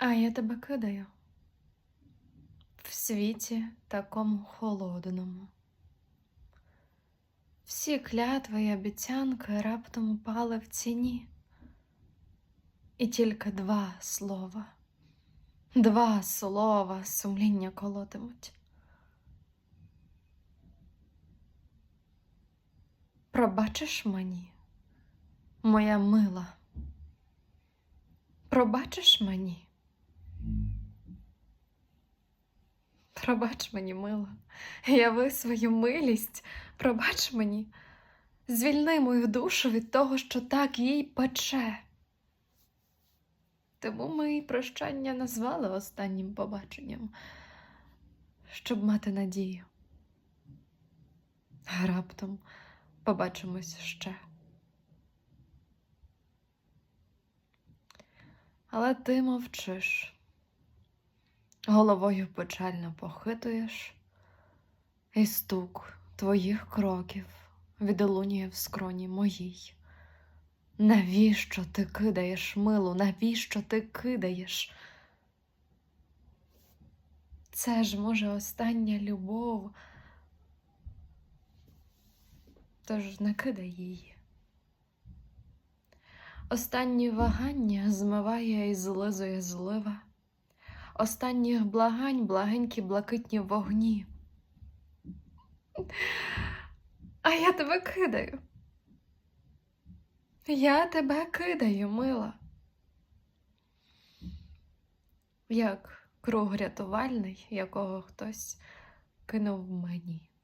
А я тебе кидаю в світі такому холодному. Всі клятви й обіцянки раптом упали в ціні. І тільки два слова, два слова сумління колотимуть. Пробачиш мені, моя мила? Пробачиш мені? Пробач мені, мила, яви свою милість, пробач мені, звільни мою душу від того, що так їй пече. Тому ми і прощання назвали останнім побаченням, щоб мати надію. Раптом побачимось ще. Але ти мовчиш, головою печально похитуєш, і стук твоїх кроків відлунює в скроні моїй. Навіщо ти кидаєш, милу, навіщо ти кидаєш? Це ж, може, остання любов. Тож не кидай її. Останні вагання змиває і злизує злива. Останніх благань благенькі блакитні вогні. А я тебе кидаю. Я тебе кидаю, мила. Як круг рятувальний, якого хтось кинув мені.